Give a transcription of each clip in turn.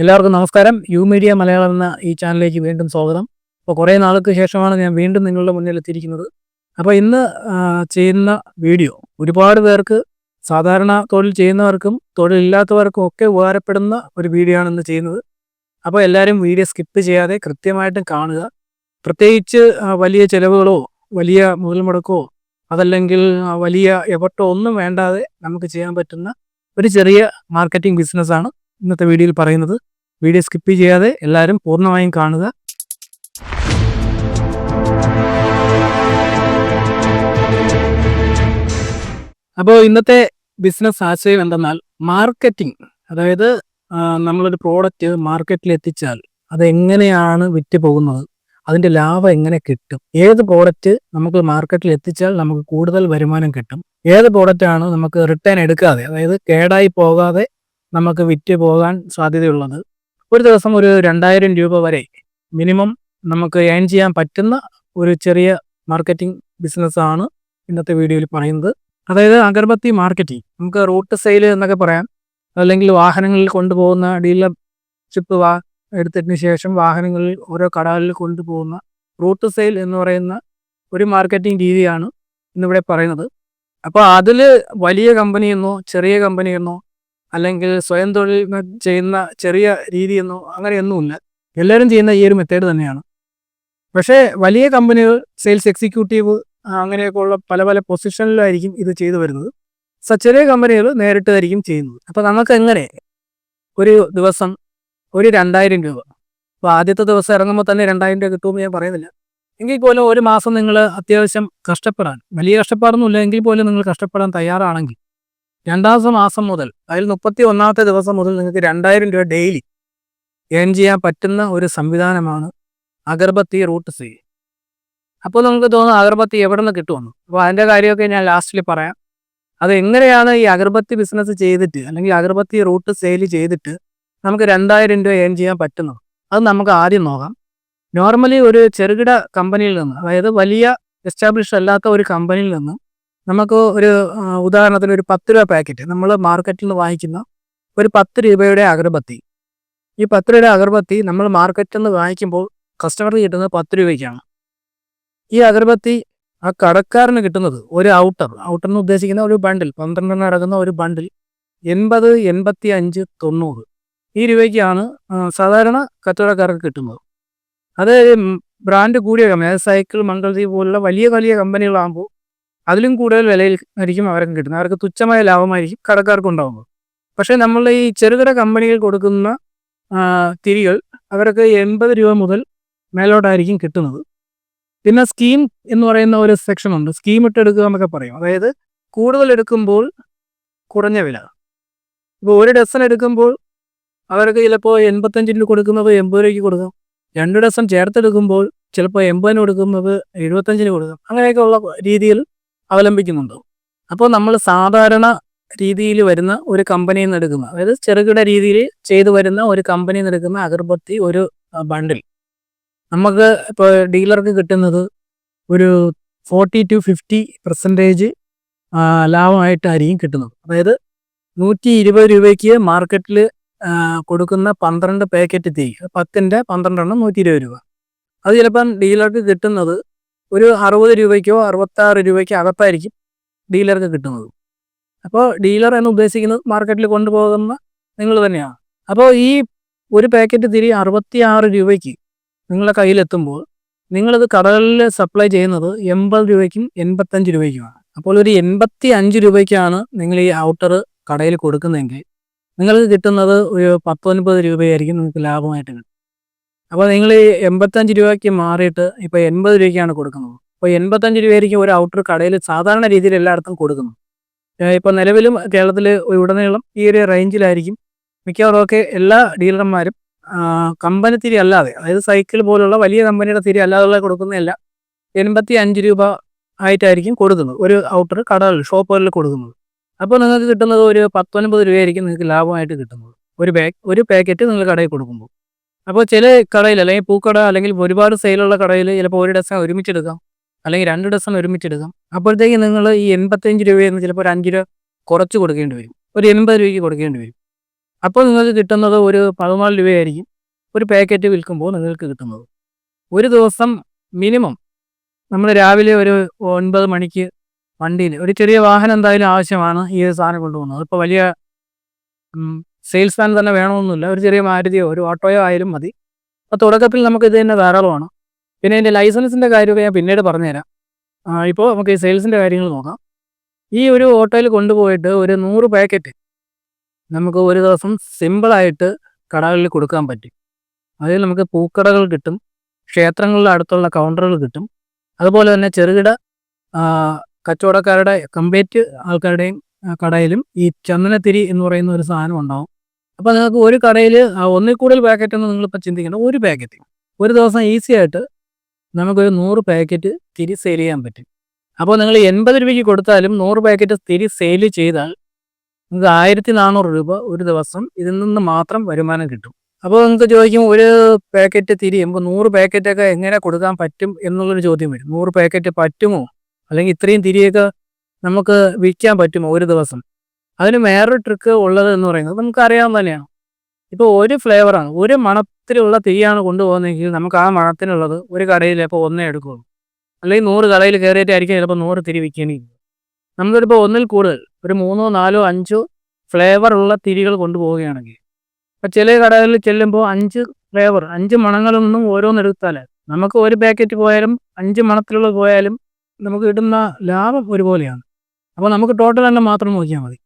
എല്ലാവർക്കും നമസ്കാരം. U media Malayalam എന്ന ഈ ചാനലിലേക്ക് വീണ്ടും സ്വാഗതം. അപ്പോൾ കുറേ നാൾക്ക് ശേഷമാണ് ഞാൻ വീണ്ടും നിങ്ങളുടെ മുന്നിൽ എത്തിയിരിക്കുന്നത്. അപ്പോൾ ഇന്ന് ചെയ്യുന്ന വീഡിയോ ഒരുപാട് പേർക്ക് സാധാരണ തൊഴിൽ ചെയ്യുന്നവർക്കും തൊഴിലില്ലാത്തവർക്കും ഒക്കെ ഉപകാരപ്പെടുന്ന ഒരു വീഡിയോ ആണ് ഇന്ന് ചെയ്യുന്നത്. അപ്പോൾ എല്ലാവരും വീഡിയോ സ്കിപ്പ് ചെയ്യാതെ കൃത്യമായിട്ടും കാണുക. പ്രത്യേകിച്ച് വലിയ ചിലവുകളോ വലിയ മുതൽ മുടക്കോ അതല്ലെങ്കിൽ വലിയ എഫർട്ടോ ഒന്നും വേണ്ടാതെ നമുക്ക് ചെയ്യാൻ പറ്റുന്ന ഒരു ചെറിയ മാർക്കറ്റിംഗ് ബിസിനസ്സാണ് ഇന്നത്തെ വീഡിയോയിൽ പറയുന്നത്. വീഡിയോ സ്കിപ്പ് ചെയ്യാതെ എല്ലാവരും പൂർണമായും കാണുക. അപ്പോൾ ഇന്നത്തെ ബിസിനസ് ആശയം എന്തെന്നാൽ മാർക്കറ്റിംഗ്. അതായത് നമ്മളൊരു പ്രോഡക്റ്റ് മാർക്കറ്റിൽ എത്തിച്ചാൽ അതെങ്ങനെയാണ് വിറ്റ് പോകുന്നത് അതിന്റെ ലാഭം എങ്ങനെ കിട്ടും ഏത് പ്രോഡക്റ്റ് നമുക്ക് മാർക്കറ്റിൽ എത്തിച്ചാൽ നമുക്ക് കൂടുതൽ വരുമാനം കിട്ടും ഏത് പ്രോഡക്റ്റാണ് നമുക്ക് റിട്ടേൺ എടുക്കാതെ അതായത് കേടായി പോകാതെ നമുക്ക് വിറ്റ് പോകാൻ സാധ്യതയുള്ളത്. ഒരു ദിവസം ഒരു രണ്ടായിരം രൂപ വരെ മിനിമം നമുക്ക് ഏൺ ചെയ്യാൻ പറ്റുന്ന ഒരു ചെറിയ മാർക്കറ്റിംഗ് ബിസിനസ്സാണ് ഇന്നത്തെ വീഡിയോയിൽ പറയുന്നത്. അതായത് അഗർബത്തി മാർക്കറ്റിംഗ് നമുക്ക് റൂട്ട് സെയിൽ എന്നൊക്കെ പറയാം. അല്ലെങ്കിൽ വാഹനങ്ങളിൽ കൊണ്ടുപോകുന്ന ഡീലർഷിപ്പ് വാ എടുത്തതിന് ശേഷം വാഹനങ്ങളിൽ ഓരോ കടകളിൽ കൊണ്ടുപോകുന്ന റൂട്ട് സെയിൽ എന്ന് പറയുന്ന ഒരു മാർക്കറ്റിംഗ് രീതിയാണ് ഇന്നിവിടെ പറയുന്നത്. അപ്പോൾ അതിൽ വലിയ കമ്പനിയെന്നോ ചെറിയ കമ്പനിയെന്നോ അല്ലെങ്കിൽ സ്വയം തൊഴിൽ ചെയ്യുന്ന ചെറിയ രീതിയെന്നോ അങ്ങനെയൊന്നുമില്ല. എല്ലാവരും ചെയ്യുന്ന ഈ ഒരു മെത്തേഡ് തന്നെയാണ്. പക്ഷേ വലിയ കമ്പനികൾ സെയിൽസ് എക്സിക്യൂട്ടീവ് അങ്ങനെയൊക്കെ ഉള്ള പല പല പൊസിഷനിലായിരിക്കും ഇത് ചെയ്തു വരുന്നത്. ചെറിയ കമ്പനികൾ നേരിട്ടായിരിക്കും ചെയ്യുന്നത്. അപ്പോൾ നമുക്ക് എങ്ങനെ? ഒരു ദിവസം ഒരു രണ്ടായിരം രൂപ. അപ്പോൾ ആദ്യത്തെ ദിവസം ഇറങ്ങുമ്പോൾ തന്നെ രണ്ടായിരം രൂപ കിട്ടുമെന്ന് ഞാൻ പറയുന്നില്ല. എങ്കിൽ പോലും ഒരു മാസം നിങ്ങൾ അത്യാവശ്യം കഷ്ടപ്പെടാൻ വലിയ കഷ്ടപ്പാടൊന്നുമില്ല. എങ്കിൽ പോലും നിങ്ങൾ കഷ്ടപ്പെടാൻ തയ്യാറാണെങ്കിൽ രണ്ടാമത്തെ മാസം മുതൽ അതിൽ മുപ്പത്തി ഒന്നാമത്തെ ദിവസം മുതൽ നിങ്ങൾക്ക് രണ്ടായിരം രൂപ ഡെയിലി ഏൺ ചെയ്യാൻ പറ്റുന്ന ഒരു സംവിധാനമാണ് അഗർബത്തി റൂട്ട് സി അപ്പോൾ നിങ്ങൾക്ക് തോന്നും അഗർബത്തി എവിടെ നിന്ന് കിട്ടുമെന്ന്. അപ്പോൾ അതിന്റെ കാര്യമൊക്കെ ഞാൻ ലാസ്റ്റിൽ പറയാം. അത് എങ്ങനെയാണ് ഈ അഗർബത്തി ബിസിനസ് ചെയ്തിട്ട് അല്ലെങ്കിൽ അഗർബത്തി റൂട്ട് സെയിൽ ചെയ്തിട്ട് നമുക്ക് രണ്ടായിരം രൂപ ഏൺ ചെയ്യാൻ പറ്റുന്നത്? അത് നമുക്ക് ആദ്യം നോക്കാം. നോർമലി ഒരു ചെറുകിട കമ്പനിയിൽ നിന്ന് അതായത് വലിയ എസ്റ്റാബ്ലിഷ് അല്ലാത്ത ഒരു കമ്പനിയിൽ നിന്ന് നമുക്ക് ഒരു ഉദാഹരണത്തിന് ഒരു പത്ത് രൂപ പാക്കറ്റ് നമ്മൾ മാർക്കറ്റിൽ വാങ്ങിക്കുന്ന ഒരു പത്ത് രൂപയുടെ അഗർബത്തി. ഈ പത്ത് രൂപയുടെ അഗർബത്തി നമ്മൾ മാർക്കറ്റിൽ നിന്ന് വാങ്ങിക്കുമ്പോൾ കസ്റ്റമർക്ക് കിട്ടുന്നത് പത്ത് രൂപയ്ക്കാണ്. ഈ അഗർബത്തി ആ കടക്കാരന് കിട്ടുന്നത് ഒരു ഔട്ടർ. ഔട്ടർ എന്ന് ഉദ്ദേശിക്കുന്ന ഒരു ബണ്ടിൽ പന്ത്രണ്ടെണ്ണം അടങ്ങുന്ന ഒരു ബണ്ടിൽ എൺപത് എൺപത്തി അഞ്ച് തൊണ്ണൂറ് ഈ രൂപയ്ക്കാണ് സാധാരണ കച്ചവടക്കാർക്ക് കിട്ടുന്നത്. അത് ബ്രാൻഡ് കൂടിയ കമ്പനി അതായത് സൈക്കിൾ മംഗൾദീപ് പോലുള്ള വലിയ വലിയ കമ്പനികളാകുമ്പോൾ അതിലും കൂടുതൽ വിലയിൽ ആയിരിക്കും അവർക്ക് കിട്ടുന്നത്. അവർക്ക് തുച്ഛമായ ലാഭമായിരിക്കും കടക്കാർക്ക് ഉണ്ടാകുന്നത് പക്ഷേ നമ്മൾ ഈ ചെറുകിട കമ്പനികൾ കൊടുക്കുന്ന തിരികൾ അവർക്ക് എൺപത് രൂപ മുതൽ മേലോട്ടായിരിക്കും കിട്ടുന്നത്. പിന്നെ സ്കീം എന്ന് പറയുന്ന ഒരു സെക്ഷൻ ഉണ്ട്. സ്കീം ഇട്ട് എടുക്കുക എന്നൊക്കെ പറയും. അതായത് കൂടുതൽ എടുക്കുമ്പോൾ കുറഞ്ഞ വില. ഇപ്പോൾ ഒരു ഡസൻ എടുക്കുമ്പോൾ അവർക്ക് ചിലപ്പോൾ രൂപ കൊടുക്കുന്നത് എൺപത് രൂപയ്ക്ക് കൊടുക്കാം. രണ്ട് ഡസൻ ചേർത്തെടുക്കുമ്പോൾ ചിലപ്പോൾ എൺപതിന് കൊടുക്കുന്നത് എഴുപത്തഞ്ചിന് കൊടുക്കാം. അങ്ങനെയൊക്കെ ഉള്ള രീതിയിൽ അവലംബിക്കുന്നുണ്ട്. അപ്പോൾ നമ്മൾ സാധാരണ രീതിയിൽ വരുന്ന ഒരു കമ്പനിയിൽ നിന്ന് എടുക്കുന്ന അതായത് ചെറുകിട രീതിയിൽ ചെയ്തു വരുന്ന ഒരു കമ്പനിയിൽ നിന്ന് എടുക്കുന്ന അഗർബത്തി ഒരു ബണ്ടിൽ നമുക്ക് ഇപ്പോൾ ഡീലർക്ക് കിട്ടുന്നത് ഒരു ഫോർട്ടി ടു ഫിഫ്റ്റി പെർസെന്റേജ് ലാഭമായിട്ടായിരിക്കും കിട്ടുന്നത്. അതായത് നൂറ്റി ഇരുപത് രൂപയ്ക്ക് മാർക്കറ്റിൽ കൊടുക്കുന്ന പന്ത്രണ്ട് പാക്കറ്റ് തീ പത്തിന്റെ പന്ത്രണ്ടെണ്ണം നൂറ്റി ഇരുപത് രൂപ. അത് ചിലപ്പം ഡീലർക്ക് കിട്ടുന്നത് ഒരു അറുപത് രൂപയ്ക്കോ അറുപത്താറ് രൂപയ്ക്കോ അകത്തായിരിക്കും ഡീലർക്ക് കിട്ടുന്നത്. അപ്പോൾ ഡീലർ എന്ന് ഉദ്ദേശിക്കുന്നത് മാർക്കറ്റിൽ കൊണ്ടുപോകുന്ന നിങ്ങൾ തന്നെയാണ്. അപ്പോൾ ഈ ഒരു പാക്കറ്റ് തിരി അറുപത്തി ആറ് രൂപയ്ക്ക് നിങ്ങളുടെ കയ്യിലെത്തുമ്പോൾ നിങ്ങളത് കടകളിൽ സപ്ലൈ ചെയ്യുന്നത് എൺപത് രൂപയ്ക്കും എൺപത്തഞ്ച് രൂപയ്ക്കുമാണ്. അപ്പോൾ ഒരു എൺപത്തി അഞ്ച് രൂപയ്ക്കാണ് നിങ്ങൾ ഈ ഔട്ടർ കടയിൽ കൊടുക്കുന്നതെങ്കിൽ നിങ്ങൾക്ക് കിട്ടുന്നത് ഒരു പത്തൊൻപത് രൂപയായിരിക്കും നിങ്ങൾക്ക് ലാഭമായിട്ട് കിട്ടും അപ്പോൾ നിങ്ങൾ ഈ എൺപത്തഞ്ച് രൂപയ്ക്ക് മാറിയിട്ട് ഇപ്പോൾ എൺപത് രൂപയ്ക്കാണ് കൊടുക്കുന്നത്. അപ്പോൾ എൺപത്തഞ്ച് രൂപയായിരിക്കും ഒരു ഔട്ടർ കടയിൽ സാധാരണ രീതിയിൽ എല്ലായിടത്തും കൊടുക്കുന്നു ഇപ്പോൾ നിലവിലും കേരളത്തിൽ ഉടനീളം ഈ ഒരു റേഞ്ചിലായിരിക്കും. മിക്കവാറും ഒക്കെ എല്ലാ ഡീലർമാരും കമ്പനി തിരി അല്ലാതെ അതായത് സൈക്കിൾ പോലുള്ള വലിയ കമ്പനിയുടെ തിരി അല്ലാതെ കൊടുക്കുന്നതല്ല എൺപത്തി അഞ്ച് രൂപ ആയിട്ടായിരിക്കും കൊടുക്കുന്നത്. ഒരു ഔട്ടർ കടകളിൽ ഷോപ്പുകളിൽ കൊടുക്കുന്നത്. അപ്പോൾ നിങ്ങൾക്ക് കിട്ടുന്നത് ഒരു പത്തൊൻപത് രൂപയായിരിക്കും നിങ്ങൾക്ക് ലാഭമായിട്ട് കിട്ടുന്നത്. ഒരു ബാഗ് ഒരു പാക്കറ്റ് നിങ്ങൾ കടയിൽ കൊടുക്കുമ്പോൾ. അപ്പോൾ ചില കടയിൽ അല്ലെങ്കിൽ പൂക്കട അല്ലെങ്കിൽ ഒരുപാട് സെയിലുള്ള കടയിൽ ചിലപ്പോൾ ഒരു ഡസൺ ഒരുമിച്ചെടുക്കാം. അല്ലെങ്കിൽ രണ്ട് ഡസൺ ഒരുമിച്ചെടുക്കാം. അപ്പോഴത്തേക്ക് നിങ്ങൾ ഈ എൺപത്തഞ്ച് രൂപയിൽ നിന്ന് ചിലപ്പോൾ ഒരു അഞ്ച് രൂപ കുറച്ച് കൊടുക്കേണ്ടി വരും. ഒരു എൺപത് രൂപയ്ക്ക് കൊടുക്കേണ്ടി വരും. അപ്പോൾ നിങ്ങൾക്ക് കിട്ടുന്നത് ഒരു പതിനാല് രൂപയായിരിക്കും ഒരു പാക്കറ്റ് വിൽക്കുമ്പോൾ നിങ്ങൾക്ക് കിട്ടുന്നത്. ഒരു ദിവസം മിനിമം നമ്മൾ രാവിലെ ഒരു ഒൻപത് മണിക്ക് വണ്ടിയിൽ ഒരു ചെറിയ വാഹനം എന്തായാലും ആവശ്യമാണ് ഈ സാധനം കൊണ്ടുപോകുന്നത്. ഇപ്പോൾ വലിയ സെയിൽസ്മാൻ തന്നെ വേണമെന്നില്ല ഒരു ചെറിയ മാരുതിയോ ഒരു ഓട്ടോയോ ആയാലും മതി. അപ്പോൾ തുടക്കത്തിൽ നമുക്ക് ഇത് തന്നെ ധാരാളമാണ്. പിന്നെ ഇതിന്റെ ലൈസൻസിന്റെ കാര്യമൊക്കെ ഞാൻ പിന്നീട് പറഞ്ഞുതരാം. ഇപ്പോൾ നമുക്ക് ഈ സെയിൽസിന്റെ കാര്യങ്ങൾ നോക്കാം. ഈ ഒരു ഓട്ടോയിൽ കൊണ്ടുപോയിട്ട് ഒരു നൂറ് പാക്കറ്റ് നമുക്ക് ഒരു ദിവസം സിമ്പിളായിട്ട് കടകളിൽ കൊടുക്കാൻ പറ്റും. അതിൽ നമുക്ക് പൂക്കടകൾ കിട്ടും ക്ഷേത്രങ്ങളുടെ അടുത്തുള്ള കൗണ്ടറുകൾ കിട്ടും. അതുപോലെ തന്നെ ചെറുകിട കച്ചവടക്കാരുടെ കംപ്ലീറ്റ് ആൾക്കാരുടെയും കടയിലും ഈ ചന്ദനത്തിരി എന്ന് പറയുന്ന ഒരു സാധനം ഉണ്ടാവും. അപ്പോൾ നിങ്ങൾക്ക് ഒരു കടയിൽ ഒന്നിൽ കൂടുതൽ പാക്കറ്റ് എന്ന് നിങ്ങളിപ്പോൾ ചിന്തിക്കേണ്ട ഒരു പാക്കറ്റ് ഒരു ദിവസം ഈസി ആയിട്ട് നമുക്കൊരു നൂറ് പാക്കറ്റ് തിരി സെയിൽ ചെയ്യാൻ പറ്റും. അപ്പോൾ നിങ്ങൾ എൺപത് രൂപയ്ക്ക് കൊടുത്താലും നൂറ് പാക്കറ്റ് തിരി സെയിൽ ചെയ്താൽ നിങ്ങൾക്ക് ആയിരത്തി നാനൂറ് രൂപ ഒരു ദിവസം ഇതിൽ നിന്ന് മാത്രം വരുമാനം കിട്ടും. അപ്പോൾ നിങ്ങൾക്ക് ചോദിക്കും ഒരു പാക്കറ്റ് തിരിയുമ്പോൾ നൂറ് പാക്കറ്റൊക്കെ എങ്ങനെ കൊടുക്കാൻ പറ്റും എന്നുള്ളൊരു ചോദ്യം വരും. നൂറ് പാക്കറ്റ് പറ്റുമോ? അല്ലെങ്കിൽ ഇത്രയും തിരിയൊക്കെ നമുക്ക് വിൽക്കാൻ പറ്റുമോ ഒരു ദിവസം? അതിന് വേറൊരു ട്രിക്ക് ഉള്ളത് എന്ന് പറയുന്നത് നമുക്ക് അറിയാവുന്ന തന്നെയാണ്. ഇപ്പോൾ ഒരു ഫ്ലേവറാണ് ഒരു മണത്തിലുള്ള തീയാണ് കൊണ്ടുപോകുന്നതെങ്കിൽ നമുക്ക് ആ മണത്തിനുള്ളത് ഒരു കടയിൽ ഇപ്പോൾ ഒന്നേ എടുക്കുള്ളൂ. അല്ലെങ്കിൽ നൂറ് കടയിൽ കയറിയിട്ടായിരിക്കും ചിലപ്പോൾ നൂറ് തിരി വിൽക്കേണ്ടി നമ്മളിപ്പോൾ ഒന്നിൽ കൂടുതൽ ഒരു മൂന്നോ നാലോ അഞ്ചോ ഫ്ലേവർ ഉള്ള തിരികൾ കൊണ്ടുപോവുകയാണെങ്കിൽ ഇപ്പം ചില കടകളിൽ ചെല്ലുമ്പോൾ അഞ്ച് ഫ്ലേവർ അഞ്ച് മണങ്ങളിൽ നിന്നും ഓരോന്നെടുത്താൽ നമുക്ക് ഒരു പാക്കറ്റ് പോയാലും അഞ്ച് മണത്തിലുള്ള പോയാലും നമുക്ക് കിട്ടുന്ന ലാഭം ഒരുപോലെയാണ്. അപ്പോൾ നമുക്ക് ടോട്ടൽ എണ്ണം മാത്രം നോക്കിയാൽ മതി.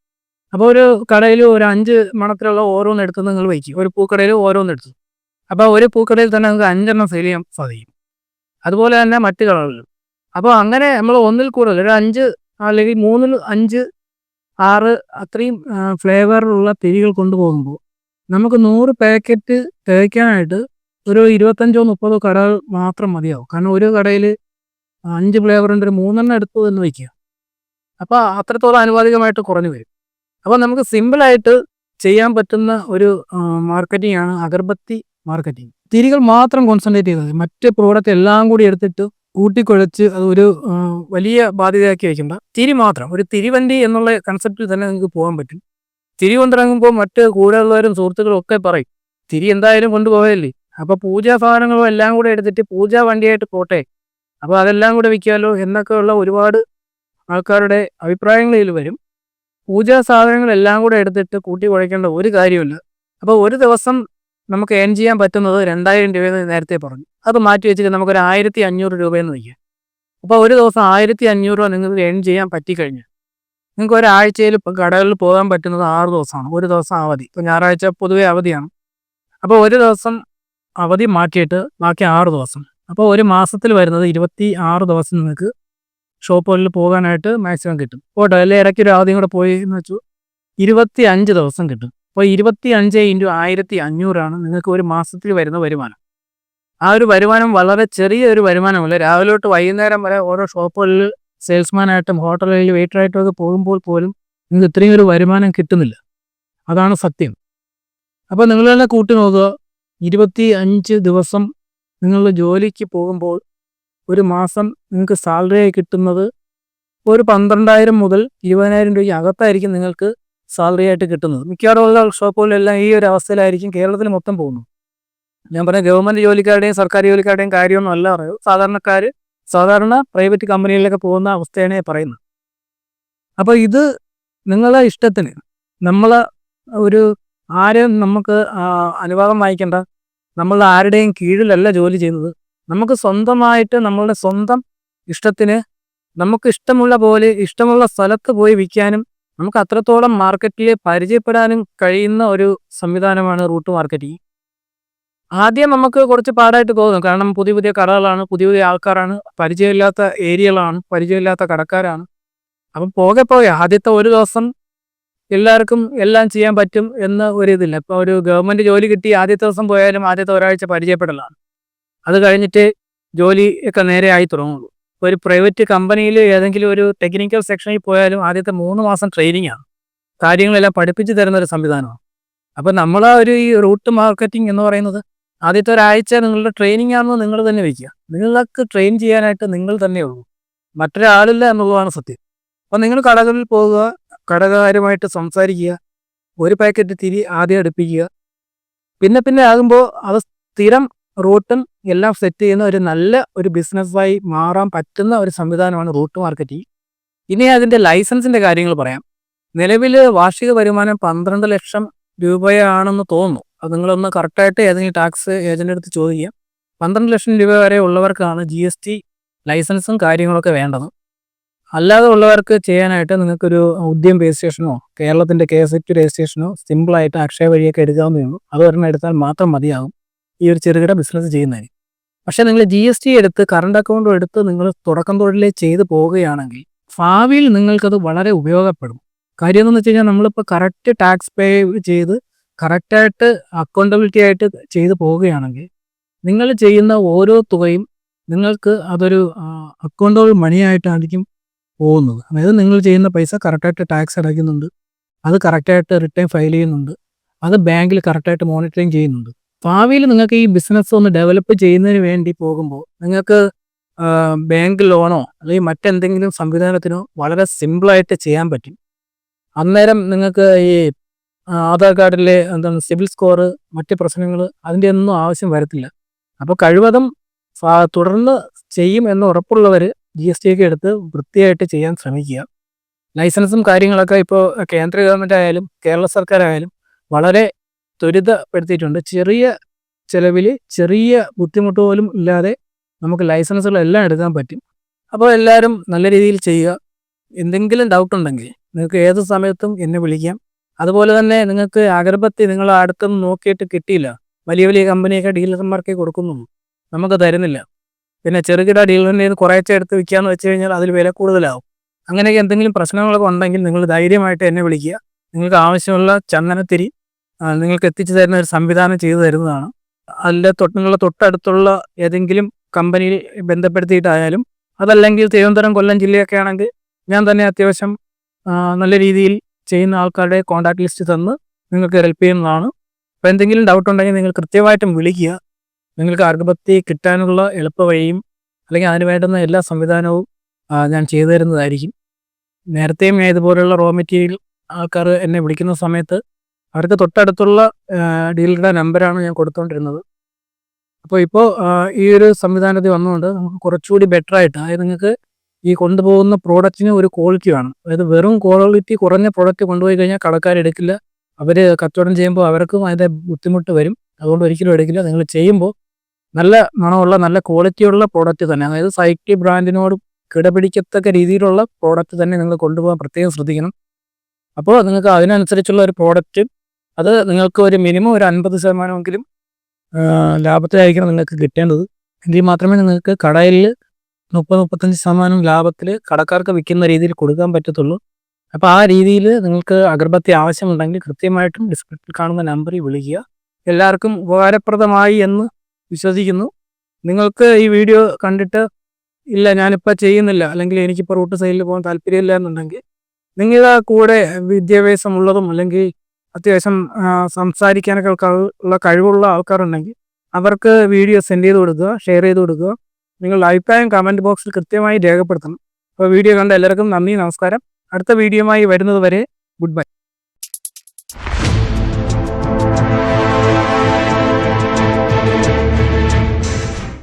അപ്പോൾ ഒരു കടയിൽ ഒരു അഞ്ച് മണത്തിലുള്ള ഓരോന്ന് എടുത്ത് നിങ്ങൾ വയ്ക്കും. ഒരു പൂക്കടയിൽ ഓരോന്ന് എടുത്തു. അപ്പോൾ ഒരു പൂക്കടയിൽ തന്നെ നമുക്ക് അഞ്ചെണ്ണം സെയിൽ ചെയ്യാൻ സാധിക്കും. അതുപോലെ തന്നെ മറ്റ് കടകളിലും അപ്പോൾ അങ്ങനെ നമ്മൾ ഒന്നിൽ കൂടുതൽ ഒരു അഞ്ച് അല്ലെങ്കിൽ മൂന്നിൽ അഞ്ച് ആറ് അത്രയും ഫ്ലേവറിലുള്ള തിരികൾ കൊണ്ടുപോകുമ്പോൾ നമുക്ക് നൂറ് പാക്കറ്റ് തേക്കാനായിട്ട് ഒരു ഇരുപത്തഞ്ചോ മുപ്പതോ കടകൾ മാത്രം മതിയാവും. കാരണം ഒരു കടയിൽ അഞ്ച് ഫ്ലേവറിന്റെ ഒരു മൂന്നെണ്ണം എടുത്തു എന്ന് വയ്ക്കുക. അപ്പോൾ അത്രത്തോളം ആനുപാതികമായിട്ട് കുറഞ്ഞു വരും. അപ്പോൾ നമുക്ക് സിമ്പിളായിട്ട് ചെയ്യാൻ പറ്റുന്ന ഒരു മാർക്കറ്റിംഗ് ആണ് അഗർബത്തി മാർക്കറ്റിംഗ് തിരികൾ മാത്രം കോൺസെൻട്രേറ്റ് ചെയ്തത് മറ്റ് പ്രോഡക്റ്റ് എല്ലാം കൂടി എടുത്തിട്ട് കൂട്ടിക്കുഴച്ച് അത് ഒരു വലിയ ബാധ്യതയാക്കി വയ്ക്കണ്ട. തിരി മാത്രം. ഒരു തിരിവണ്ടി എന്നുള്ള കൺസെപ്റ്റിൽ തന്നെ നിങ്ങൾക്ക് പോകാൻ പറ്റും. തിരി കൊണ്ടിറങ്ങുമ്പോൾ മറ്റ് കൂടെയുള്ളവരും സുഹൃത്തുക്കളും ഒക്കെ പറയും തിരി എന്തായാലും കൊണ്ടുപോകല്ലേ? അപ്പോൾ പൂജാ സാധനങ്ങളും എല്ലാം കൂടെ എടുത്തിട്ട് പൂജാ വണ്ടിയായിട്ട് പോട്ടെ? അപ്പോൾ അതെല്ലാം കൂടെ വിൽക്കാമല്ലോ എന്നൊക്കെയുള്ള ഒരുപാട് ആൾക്കാരുടെ അഭിപ്രായങ്ങളിൽ വരും. പൂജാ സാധനങ്ങളെല്ലാം കൂടെ എടുത്തിട്ട് കൂട്ടി കുഴയ്ക്കേണ്ട ഒരു കാര്യമില്ല അപ്പോൾ ഒരു ദിവസം നമുക്ക് ഏൺ ചെയ്യാൻ പറ്റുന്നത് രണ്ടായിരം രൂപയെന്ന് നേരത്തെ പറഞ്ഞു. അത് മാറ്റി വെച്ചിട്ട് നമുക്കൊരു ആയിരത്തി അഞ്ഞൂറ് രൂപയെന്ന് വയ്ക്കുക അപ്പോൾ ഒരു ദിവസം ആയിരത്തി അഞ്ഞൂറ് രൂപ നിങ്ങൾക്ക് ഏൺ ചെയ്യാൻ പറ്റിക്കഴിഞ്ഞു നിങ്ങൾക്ക് ഒരാഴ്ചയിൽ ഇപ്പം കടകളിൽ പോകാൻ പറ്റുന്നത് ആറ് ദിവസമാണ്. ഒരു ദിവസം അവധി. ഇപ്പോൾ ഞായറാഴ്ച പൊതുവേ അവധിയാണ്. അപ്പോൾ ഒരു ദിവസം അവധി മാറ്റിയിട്ട് ബാക്കി ആറ് ദിവസം. അപ്പോൾ ഒരു മാസത്തിൽ വരുന്നത് ഇരുപത്തി ആറ് ദിവസം നിങ്ങൾക്ക് ഷോപ്പുകളിൽ പോകാനായിട്ട് മാക്സിമം കിട്ടും. പോട്ടെ അല്ലെ? ഇടയ്ക്ക് ഒരു അവധിയും കൂടെ പോയി എന്ന് വെച്ചു. ഇരുപത്തി അഞ്ച് ദിവസം കിട്ടും. അപ്പോൾ ഇരുപത്തി അഞ്ച് ഇന്റു ആയിരത്തി അഞ്ഞൂറാണ് നിങ്ങൾക്ക് ഒരു മാസത്തിൽ വരുന്ന വരുമാനം. ആ ഒരു വരുമാനം വളരെ ചെറിയ ഒരു വരുമാനമല്ല. രാവിലെ തൊട്ട് വൈകുന്നേരം വരെ ഓരോ ഷോപ്പുകളിൽ സെയിൽസ്മാനായിട്ടും ഹോട്ടലുകളിൽ വെയിറ്ററായിട്ടും ഒക്കെ പോകുമ്പോൾ പോലും നിങ്ങൾക്ക് ഇത്രയും ഒരു വരുമാനം കിട്ടുന്നില്ല. അതാണ് സത്യം. അപ്പോൾ നിങ്ങൾ തന്നെ കൂട്ടി നോക്കുക. ഇരുപത്തി അഞ്ച് ദിവസം നിങ്ങൾ ജോലിക്ക് പോകുമ്പോൾ ഒരു മാസം നിങ്ങൾക്ക് സാലറി ആയി കിട്ടുന്നത് ഒരു പന്ത്രണ്ടായിരം മുതൽ ഇരുപതിനായിരം രൂപയ്ക്ക് അകത്തായിരിക്കും നിങ്ങൾക്ക് സാലറി ആയിട്ട് കിട്ടുന്നത്. മിക്കവാറും ഉള്ള ഷോപ്പുകളിലെല്ലാം ഈ ഒരു അവസ്ഥയിലായിരിക്കും കേരളത്തിൽ മൊത്തം പോകുന്നത്. ഞാൻ പറഞ്ഞ ഗവൺമെന്റ് ജോലിക്കാരുടെയും സർക്കാർ ജോലിക്കാരുടെയും കാര്യമൊന്നും അല്ല പറയൂ സാധാരണക്കാർ സാധാരണ പ്രൈവറ്റ് കമ്പനികളിലൊക്കെ പോകുന്ന അവസ്ഥയാണ് പറയുന്നത്. അപ്പോൾ ഇത് നിങ്ങളെ ഇഷ്ടത്തിന് നമ്മൾ ഒരു ആരും നമുക്ക് അനുവാദം വാങ്ങിക്കേണ്ട നമ്മൾ ആരുടെയും കീഴിലല്ല ജോലി ചെയ്യുന്നത്. നമുക്ക് സ്വന്തമായിട്ട് നമ്മളുടെ സ്വന്തം ഇഷ്ടത്തിന് നമുക്ക് ഇഷ്ടമുള്ള പോലെ ഇഷ്ടമുള്ള സ്ഥലത്ത് പോയി വിൽക്കാനും നമുക്ക് അത്രത്തോളം മാർക്കറ്റിൽ പരിചയപ്പെടാനും കഴിയുന്ന ഒരു സംവിധാനമാണ് റൂട്ട് മാർക്കറ്റിംഗ്. ആദ്യം നമുക്ക് കുറച്ച് പാടായിട്ട് തോന്നും. കാരണം പുതിയ പുതിയ കടകളാണ് പുതിയ പുതിയ ആൾക്കാരാണ് പരിചയമില്ലാത്ത ഏരിയകളാണ് പരിചയമില്ലാത്ത കടക്കാരാണ്. അപ്പം പോകെ പോകെ ആദ്യത്തെ ഒരു ദിവസം എല്ലാവർക്കും എല്ലാം ചെയ്യാൻ പറ്റും എന്ന ഒരു ഇതില്ല. ഇപ്പോൾ ഒരു ഗവൺമെന്റ് ജോലി കിട്ടി ആദ്യത്തെ ദിവസം പോയാലും ആദ്യത്തെ ഒരാഴ്ച പരിചയപ്പെടലാണ്. അത് കഴിഞ്ഞിട്ട് ജോലി ഒക്കെ നേരെ ആയി തുടങ്ങുള്ളൂ. ഒരു പ്രൈവറ്റ് കമ്പനിയിൽ ഏതെങ്കിലും ഒരു ടെക്നിക്കൽ സെക്ഷനിൽ പോയാലും ആദ്യത്തെ മൂന്ന് മാസം ട്രെയിനിങ് ആണ് കാര്യങ്ങളെല്ലാം പഠിപ്പിച്ചു തരുന്ന ഒരു സംവിധാനമാണ്. അപ്പോൾ നമ്മളെ ഒരു ഈ റൂട്ട് മാർക്കറ്റിംഗ് എന്ന് പറയുന്നത് ആദ്യത്തെ ഒരാഴ്ച നിങ്ങളുടെ ട്രെയിനിങ് ആണെന്ന് നിങ്ങൾ തന്നെ വയ്ക്കുക നിങ്ങൾക്ക് ട്രെയിൻ ചെയ്യാനായിട്ട് നിങ്ങൾ തന്നെ ഉള്ളൂ. മറ്റൊരാളില്ല എന്നുള്ളതാണ് സത്യം. അപ്പോൾ നിങ്ങൾ കടകളിൽ പോകുക കടകാരുമായിട്ട് സംസാരിക്കുക ഒരു പാക്കറ്റ് തിരി ആദ്യം അടുപ്പിക്കുക പിന്നെ പിന്നെ ആകുമ്പോൾ അത് സ്ഥിരം റൂട്ടും എല്ലാം സെറ്റ് ചെയ്യുന്ന ഒരു നല്ല ഒരു ബിസിനസ്സായി മാറാൻ പറ്റുന്ന ഒരു സംവിധാനമാണ് റൂട്ട് മാർക്കറ്റിംഗ്. ഇനി അതിന്റെ ലൈസൻസിന്റെ കാര്യങ്ങൾ പറയാം. നിലവിൽ വാർഷിക വരുമാനം പന്ത്രണ്ട് ലക്ഷം രൂപയാണെന്ന് തോന്നുന്നു. അത് നിങ്ങളൊന്ന് കറക്റ്റായിട്ട് ഏതെങ്കിലും ടാക്സ് ഏജന്റെ അടുത്ത് ചോദിക്കുക. പന്ത്രണ്ട് ലക്ഷം രൂപ വരെ ഉള്ളവർക്കാണ് ജി എസ് ടി ലൈസൻസും കാര്യങ്ങളൊക്കെ വേണ്ടത്. അല്ലാതെ ഉള്ളവർക്ക് ചെയ്യാനായിട്ട് നിങ്ങൾക്കൊരു ഉദ്യം രജിസ്ട്രേഷനോ കേരളത്തിന്റെ കെ എസ് എഫ് രജിസ്ട്രേഷനോ സിമ്പിളായിട്ട് അക്ഷയ വഴിയൊക്കെ എടുക്കാവുന്നതേ ഉള്ളൂ. അത് ഒരെണ്ണം എടുത്താൽ മാത്രം മതിയാകും. ഈ ഒരു ചെറുകിട ബിസിനസ് ചെയ്യുന്നതിന്. പക്ഷേ നിങ്ങൾ ജി എസ് ടി എടുത്ത് കറണ്ട് അക്കൗണ്ടും എടുത്ത് നിങ്ങൾ തുടക്കം തൊഴിലേ ചെയ്ത് പോവുകയാണെങ്കിൽ ഭാവിയിൽ നിങ്ങൾക്കത് വളരെ ഉപയോഗപ്പെടും. കാര്യം എന്താണെന്ന് വെച്ച് കഴിഞ്ഞാൽ നമ്മളിപ്പോൾ കറക്റ്റ് ടാക്സ് പേ ചെയ്ത് കറക്റ്റായിട്ട് അക്കൗണ്ടബിലിറ്റി ആയിട്ട് ചെയ്ത് പോവുകയാണെങ്കിൽ നിങ്ങൾ ചെയ്യുന്ന ഓരോ തുകയും നിങ്ങൾക്ക് അതൊരു അക്കൗണ്ടബിൾ മണിയായിട്ടായിരിക്കും പോകുന്നത്. അതായത് നിങ്ങൾ ചെയ്യുന്ന പൈസ കറക്റ്റായിട്ട് ടാക്സ് അടയ്ക്കുന്നുണ്ട്. അത് കറക്റ്റായിട്ട് റിട്ടേൺ ഫയൽ ചെയ്യുന്നുണ്ട്. അത് ബാങ്കിൽ കറക്റ്റായിട്ട് മോണിറ്ററിങ് ചെയ്യുന്നുണ്ട്. ഭാവിയിൽ നിങ്ങൾക്ക് ഈ ബിസിനസ് ഒന്ന് ഡെവലപ്പ് ചെയ്യുന്നതിന് വേണ്ടി പോകുമ്പോൾ നിങ്ങൾക്ക് ബാങ്ക് ലോണോ അല്ലെങ്കിൽ മറ്റെന്തെങ്കിലും സംവിധാനത്തിനോ വളരെ സിമ്പിളായിട്ട് ചെയ്യാൻ പറ്റും. അന്നേരം നിങ്ങൾക്ക് ഈ ആധാർ കാർഡിലെ എന്താണ് സിവിൽ സ്കോർ മറ്റ് പ്രശ്നങ്ങൾ അതിന്റെ ഒന്നും ആവശ്യം വരത്തില്ല. അപ്പോൾ കഴിവതും തുടർന്ന് ചെയ്യും എന്ന് ഉറപ്പുള്ളവർ ജി എസ് ടി ഒക്കെ എടുത്ത് വൃത്തിയായിട്ട് ചെയ്യാൻ ശ്രമിക്കുക. ലൈസൻസും കാര്യങ്ങളൊക്കെ ഇപ്പോൾ കേന്ദ്ര ഗവൺമെന്റ് ആയാലും കേരള സർക്കാരായാലും വളരെ ത്വരിതപ്പെടുത്തിയിട്ടുണ്ട്. ചെറിയ ചിലവിൽ ചെറിയ ബുദ്ധിമുട്ട് പോലും ഇല്ലാതെ നമുക്ക് ലൈസൻസുകളെല്ലാം എടുക്കാൻ പറ്റും. അപ്പോൾ എല്ലാവരും നല്ല രീതിയിൽ ചെയ്യുക. എന്തെങ്കിലും ഡൗട്ട് ഉണ്ടെങ്കിൽ നിങ്ങൾക്ക് ഏത് സമയത്തും എന്നെ വിളിക്കാം. അതുപോലെ തന്നെ നിങ്ങൾക്ക് അഗർബത്തി നിങ്ങൾ അടുത്തൊന്നും നോക്കിയിട്ട് കിട്ടിയില്ല. വലിയ വലിയ കമ്പനിയൊക്കെ ഡീലർമാർക്കേ കൊടുക്കുന്നു. നമുക്ക് തരുന്നില്ല. പിന്നെ ചെറുകിട ഡീലറിന്റെ കുറേശ്ശെ എടുത്ത് വിൽക്കാന്ന് വെച്ച് കഴിഞ്ഞാൽ അതിൽ വില കൂടുതലാവും. അങ്ങനെയൊക്കെ എന്തെങ്കിലും പ്രശ്നങ്ങളൊക്കെ ഉണ്ടെങ്കിൽ നിങ്ങൾ ധൈര്യമായിട്ട് എന്നെ വിളിക്കുക. നിങ്ങൾക്ക് ആവശ്യമുള്ള ചന്ദനത്തിരി നിങ്ങൾക്ക് എത്തിച്ചു തരുന്ന ഒരു സംവിധാനം ചെയ്തു തരുന്നതാണ്. അതിന്റെ തൊട്ട് നിങ്ങളുടെ തൊട്ടടുത്തുള്ള ഏതെങ്കിലും കമ്പനിയിൽ ബന്ധപ്പെടുത്തിയിട്ടായാലും അതല്ലെങ്കിൽ തിരുവനന്തപുരം കൊല്ലം ജില്ലയൊക്കെ ആണെങ്കിൽ ഞാൻ തന്നെ അത്യാവശ്യം നല്ല രീതിയിൽ ചെയ്യുന്ന ആൾക്കാരുടെ കോൺടാക്ട് ലിസ്റ്റ് തന്ന് നിങ്ങൾക്ക് ഹെൽപ്പ് ചെയ്യുന്നതാണ്. അപ്പോൾ എന്തെങ്കിലും ഡൗട്ട് ഉണ്ടെങ്കിൽ നിങ്ങൾ കൃത്യമായിട്ടും വിളിക്കുക. നിങ്ങൾക്ക് അർഹപത്തി കിട്ടാനുള്ള എളുപ്പ വഴിയും അല്ലെങ്കിൽ അതിന് വേണ്ടുന്ന എല്ലാ സംവിധാനവും ഞാൻ ചെയ്തു തരുന്നതായിരിക്കും. നേരത്തെയും ഞാൻ ഇതുപോലുള്ള റോ മെറ്റീരിയൽ ആൾക്കാർ എന്നെ വിളിക്കുന്ന സമയത്ത് അവർക്ക് തൊട്ടടുത്തുള്ള ഡീലറുടെ നമ്പറാണ് ഞാൻ കൊടുത്തുകൊണ്ടിരുന്നത് അപ്പോൾ ഇപ്പോൾ ഈ ഒരു സംവിധാനത്തിൽ വന്നുകൊണ്ട് നമുക്ക് കുറച്ചുകൂടി ബെറ്റർ ആയിട്ട് അതായത് നിങ്ങൾക്ക് ഈ കൊണ്ടുപോകുന്ന പ്രോഡക്റ്റിന് ഒരു ക്വാളിറ്റി വേണം. അതായത് വെറും ക്വാളിറ്റി കുറഞ്ഞ പ്രോഡക്റ്റ് കൊണ്ടുപോയി കഴിഞ്ഞാൽ കടക്കാർ എടുക്കില്ല. അവർ കച്ചവടം ചെയ്യുമ്പോൾ അവർക്കും അതിന്റെ ബുദ്ധിമുട്ട് വരും. അതുകൊണ്ട് ഒരിക്കലും എടുക്കില്ല. നിങ്ങൾ ചെയ്യുമ്പോൾ നല്ല മണമുള്ള നല്ല ക്വാളിറ്റിയുള്ള പ്രോഡക്റ്റ് തന്നെ. അതായത് സൈക്കി ബ്രാൻഡിനോട് കിടപിടിക്കത്തക്ക രീതിയിലുള്ള പ്രോഡക്റ്റ് തന്നെ നിങ്ങൾ കൊണ്ടുപോകാൻ പ്രത്യേകം ശ്രദ്ധിക്കണം. അപ്പോൾ നിങ്ങൾക്ക് അതിനനുസരിച്ചുള്ള ഒരു പ്രോഡക്റ്റ് അത് നിങ്ങൾക്ക് ഒരു മിനിമം ഒരു അൻപത് ശതമാനമെങ്കിലും ലാഭത്തിലായിരിക്കണം നിങ്ങൾക്ക് കിട്ടേണ്ടത്. എങ്കിൽ മാത്രമേ നിങ്ങൾക്ക് കടയിൽ മുപ്പത് മുപ്പത്തഞ്ച് ശതമാനം ലാഭത്തിൽ കടക്കാർക്ക് വിൽക്കുന്ന രീതിയിൽ കൊടുക്കാൻ പറ്റത്തുള്ളൂ. അപ്പോൾ ആ രീതിയിൽ നിങ്ങൾക്ക് അഗർബത്തി ആവശ്യമുണ്ടെങ്കിൽ കൃത്യമായിട്ടും ഡിസ്ക്രിപ്ഷൻ കാണുന്ന നമ്പറിൽ വിളിക്കുക. എല്ലാവർക്കും ഉപകാരപ്രദമായി എന്ന് വിശ്വസിക്കുന്നു. നിങ്ങൾക്ക് ഈ വീഡിയോ കണ്ടിട്ട് ഇല്ല ഞാനിപ്പോൾ ചെയ്യുന്നില്ല അല്ലെങ്കിൽ എനിക്കിപ്പോൾ റൂട്ട് സൈഡിൽ പോകാൻ താല്പര്യമില്ല എന്നുണ്ടെങ്കിൽ നിങ്ങളുടെ കൂടെ വിദ്യാഭ്യാസമുള്ളതും അല്ലെങ്കിൽ അത്യാവശ്യം സംസാരിക്കാനൊക്കെ ഉള്ള കഴിവുള്ള ആൾക്കാരുണ്ടെങ്കിൽ അവർക്ക് വീഡിയോ സെൻഡ് ചെയ്ത് കൊടുക്കുക ഷെയർ ചെയ്ത് കൊടുക്കുക. നിങ്ങളുടെ അഭിപ്രായം കമന്റ് ബോക്സിൽ കൃത്യമായി രേഖപ്പെടുത്തണം. അപ്പോൾ വീഡിയോ കണ്ട എല്ലാവർക്കും നന്ദി നമസ്കാരം. അടുത്ത വീഡിയോയുമായി വരുന്നത് വരെ